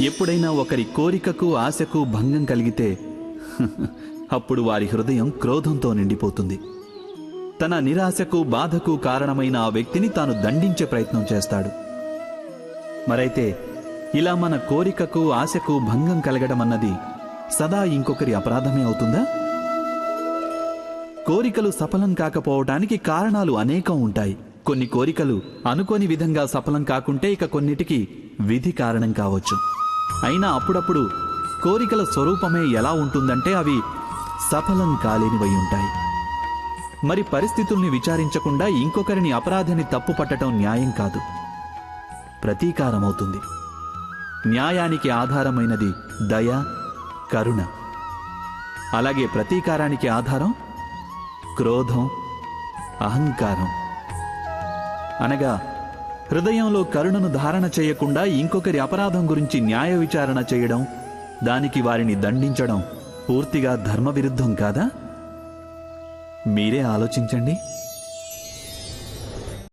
ఎప్పుడైనా ఒకరి కోరికకు ఆశకు భంగం కలిగితే అప్పుడు వారి హృదయం క్రోధంతో నిండిపోతుంది. తన నిరాశకు బాధకు కారణమైన ఆ వ్యక్తిని తాను దండించే ప్రయత్నం చేస్తాడు. మరైతే ఇలా మన కోరికకు ఆశకు భంగం కలగడం అన్నది సదా ఇంకొకరి అపరాధమే అవుతుందా? కోరికలు సఫలం కాకపోవటానికి కారణాలు అనేకం ఉంటాయి. కొన్ని కోరికలు అనుకోని విధంగా సఫలం కాకుంటే ఇక కొన్నిటికి విధి కారణం కావచ్చు. అయినా అప్పుడప్పుడు కోరికల స్వరూపమే ఎలా ఉంటుందంటే అవి సఫలం కాలేనివై ఉంటాయి. మరి పరిస్థితుల్ని విచారించకుండా ఇంకొకరిని అపరాధిని తప్పు పట్టడం న్యాయం కాదు. ప్రతీకారమవుతుంది. న్యాయానికి ఆధారమైనది దయ కరుణ. అలాగే ప్రతీకారానికి ఆధారం క్రోధం అహంకారం. అనగా హృదయంలో కరుణను ధారణ చేయకుండా ఇంకొకరి అపరాధం గురించి న్యాయ విచారణ చేయడం దానికి వారిని దండించడం పూర్తిగా ధర్మవిరుద్ధం కాదా? మీరే ఆలోచించండి.